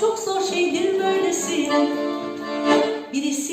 çok zor şeydir böylesine. Birisi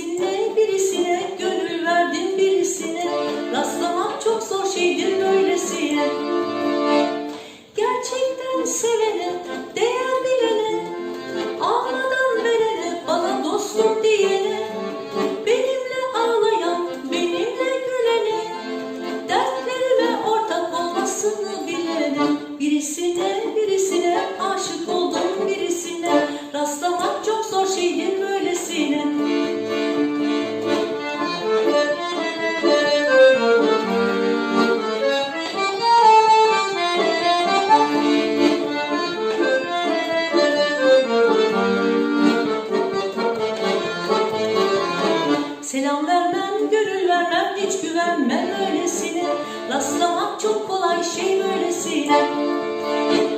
Selam vermem, gönül vermem, hiç güvenmem öylesine. Rastlamak çok kolay şey böylesine.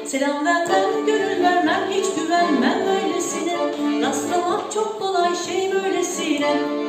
Selam vermem, gönül vermem, hiç güvenmem öylesine. Rastlamak çok kolay şey böylesine